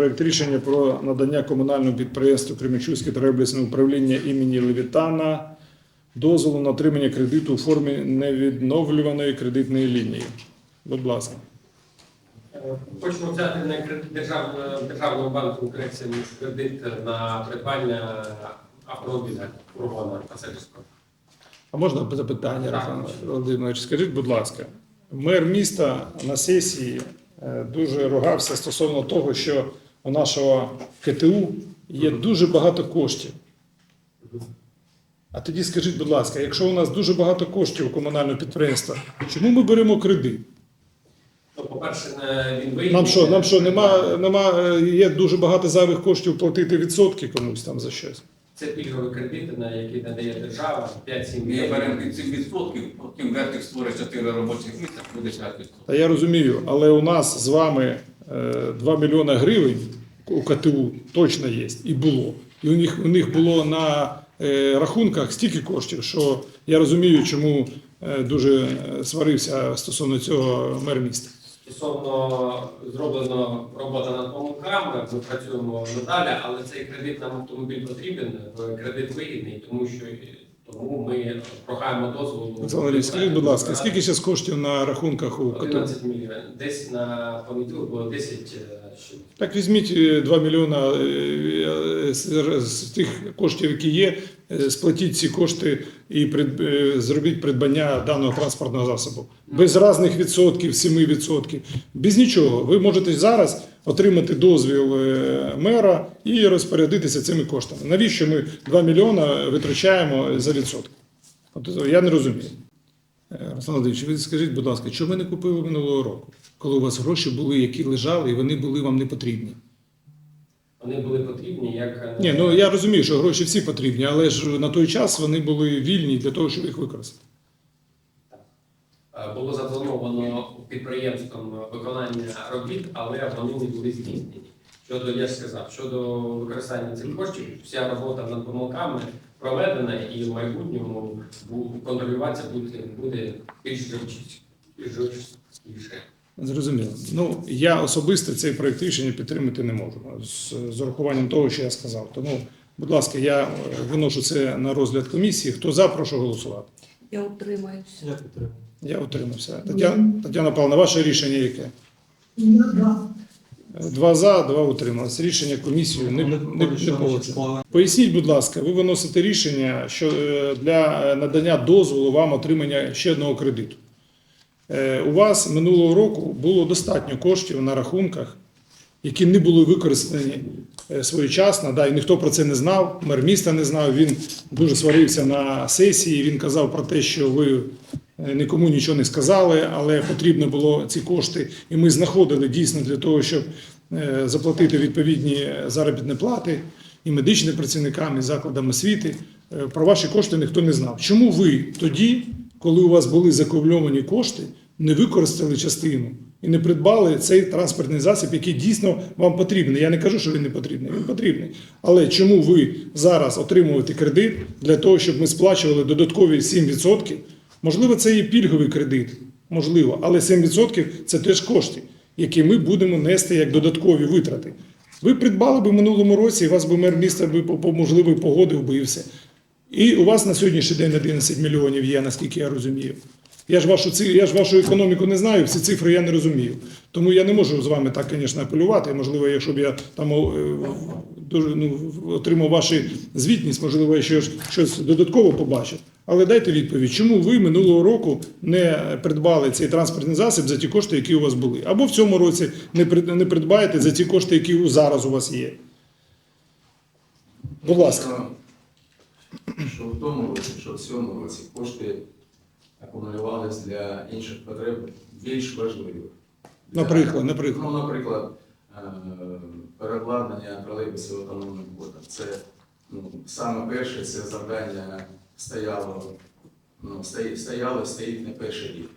проект рішення про надання комунальному підприємству Кременчуцьке та управління імені Левітана дозволу на отримання кредиту у формі невідновлюваної кредитної лінії. Будь ласка. Хочемо взяти на кредит державного, державного банку Укрексія кредит на придбання автомобіля фургона пасажирського. А можна запитання, Руслан Володимирович? Скажіть, будь ласка, мер міста на сесії е, дуже ругався стосовно того, що у нашого КТУ є дуже багато коштів. А тоді скажіть, будь ласка, якщо у нас дуже багато коштів у комунального підприємства, чому ми беремо кредит? Ну, по-перше, він. Нам що, нам що, нема, нема, е, є дуже багато зайвих коштів платити відсотки комусь там за щось? Це пільгові кредити, на які надає держава 5-7 Ми мільйонів. беремо під 7%, потім вертик створить 4 робочих місця, буде 5%. Та я розумію, але у нас з вами е, 2 мільйони гривень у КТУ точно є і було. І у них, у них було на е, рахунках стільки коштів, що я розумію, чому е, дуже е, сварився стосовно цього мер міста. Стосовно зроблено робота над помилками, ми працюємо надалі, але цей кредит нам автомобіль потрібен, кредит вигідний, тому що тому ми прохаємо дозволу. Олександр Андрійович, скажіть, будь ласка, скільки зараз коштів на рахунках у КТУ? 11 мільйонів. Десь на понеділок було 10 е, Так візьміть е, 2 мільйона е, е, з, тих коштів, які є, е, сплатіть ці кошти і прид- е, зробіть придбання даного транспортного засобу. Без різних відсотків, 7%, без нічого. Ви можете зараз отримати дозвіл е, мера і розпорядитися цими коштами. Навіщо ми 2 мільйона витрачаємо за відсотки? От я не розумію. Е, Руслан Володимирович, ви скажіть, будь ласка, чому ви не купили минулого року, коли у вас гроші були, які лежали, і вони були вам не потрібні? вони були потрібні як Ні, ну я розумію, що гроші всі потрібні, але ж на той час вони були вільні для того, щоб їх використати. Було заплановано підприємством виконання робіт, але вони не були здійснені. Щодо, я ж сказав, щодо використання цих коштів, вся робота над помилками проведена і в майбутньому контролюватися буде, буде більш жорсткіше. Зрозуміло. Ну я особисто цей проект рішення підтримати не можу з, з урахуванням того, що я сказав. Тому, будь ласка, я е, виношу це на розгляд комісії. Хто за, прошу голосувати. Я утримаюся. Я підтримую. Я утримався. Тетяна, Тетяна Павловна, ваше рішення яке? Два за, два утрималися. Рішення комісії не, не, не, не погоджено. Поясніть, будь ласка, ви виносите рішення що е, для е, надання дозволу вам отримання ще одного кредиту. Е, У вас минулого року було достатньо коштів на рахунках, які не були використані е, своєчасно. Да, і ніхто про це не знав, мер міста не знав. Він дуже сварився на сесії. Він казав про те, що ви е, нікому нічого не сказали, але потрібно було ці кошти. І ми знаходили дійсно для того, щоб е, заплатити відповідні заробітні плати і медичним працівникам, і закладам освіти. Про ваші кошти ніхто не знав. Чому ви тоді, коли у вас були закумульовані кошти, не використали частину і не придбали цей транспортний засіб, який дійсно вам потрібний? Я не кажу, що він не потрібний, він потрібний. Але чому ви зараз отримуєте кредит для того, щоб ми сплачували додаткові 7%? Можливо, це є пільговий кредит, можливо, але 7% це теж кошти, які ми будемо нести як додаткові витрати. Ви придбали би в минулому році, і вас би мер міста би по- по- можливо погодив би. І у вас на сьогоднішній день 11 мільйонів є, наскільки я розумію. Я ж вашу я ж вашу економіку не знаю, всі цифри я не розумію. Тому я не можу з вами так, звісно, апелювати. Можливо, якщо б я там е, дуже ну, отримав вашу звітність, можливо, я ще щось додатково побачив. Але дайте відповідь, чому ви минулого року не придбали цей транспортний засіб за ті кошти, які у вас були? Або в цьому році не прид- не придбаєте за ті кошти, які зараз у вас є. Будь ласка. Що в тому році, що в цьому році кошти акумулювалися для інших потреб більш важливих. Наприклад, наприклад. Ну, наприклад, е, перекладення тролейбусів автономним кодом. Це ну, саме перше це завдання стояло, ну, стояло, стоїть не перший рік.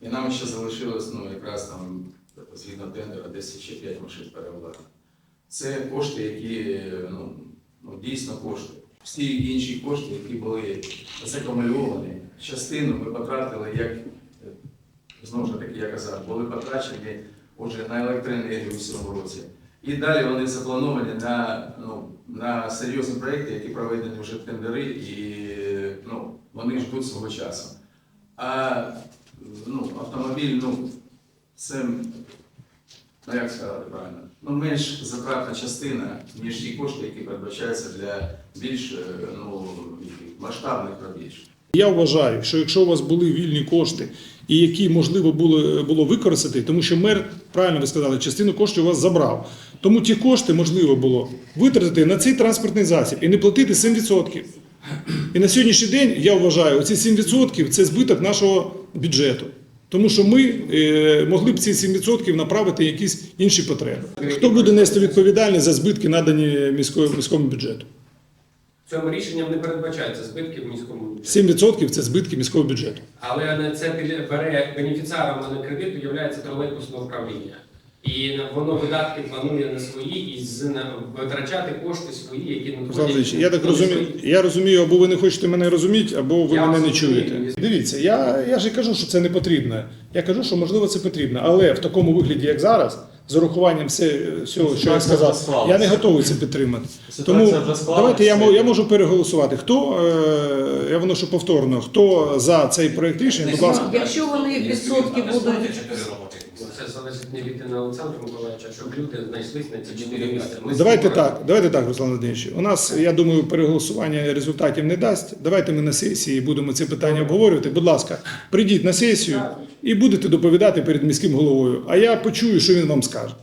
І нам ще залишилось ну, якраз там, згідно тендера, десь ще 5 машин переобладнання. Це кошти, які ну, ну, дійсно кошти. Всі інші кошти, які були закумульовані, частину ми потратили, як знову ж таки я казав, були потрачені отже, на електроенергію в цьому році. І далі вони заплановані на, ну, на серйозні проекти, які проведені вже тендери, і ну, вони ждуть свого часу. А ну, автомобіль, ну, це, ну як сказати правильно, ну, менш затратна частина, ніж ті кошти, які передбачаються для більш е, ну, масштабних робіт. Я вважаю, що якщо у вас були вільні кошти, і які можливо було, було використати, тому що мер, правильно ви сказали, частину коштів у вас забрав. Тому ті кошти можливо було витратити на цей транспортний засіб і не платити 7%. І на сьогоднішній день я вважаю, оці 7% це збиток нашого бюджету. Тому що ми е, могли б ці 7% направити якісь інші потреби. Хто буде нести відповідальність за збитки, надані міською, міському бюджету? Цьому рішенням не передбачаються збитки в міському бюджеті. 7% це збитки міського бюджету. Але це бере бенефіціаром на кредиту являється тролейбусне управління. І воно видатки планує на свої і з на- витрачати кошти свої, які не Руслан я так розумію, я розумію, або ви не хочете мене розуміти, або ви Я мене не чуєте. розумію. Дивіться, я, я ж і кажу, що це не потрібно. Я кажу, що можливо це потрібно, але в такому вигляді, як зараз, з урахуванням все, всього, що я сказав, я не готовий це підтримати. Ситуація Тому давайте я, мо- я можу переголосувати. Хто е, я виношу повторно, хто за цей проект рішення, будь ласка. Якщо вони відсотки будуть місця. Це залежить Олександра Миколаївича, щоб люди знайшлись на ці чотири місця. Ми Давайте так, давайте так, Руслан Володимирович. У нас, я думаю, переголосування результатів не дасть. Давайте ми на сесії будемо це питання обговорювати. Будь ласка, прийдіть на сесію і будете доповідати перед міським головою. А я почую, що він вам скаже.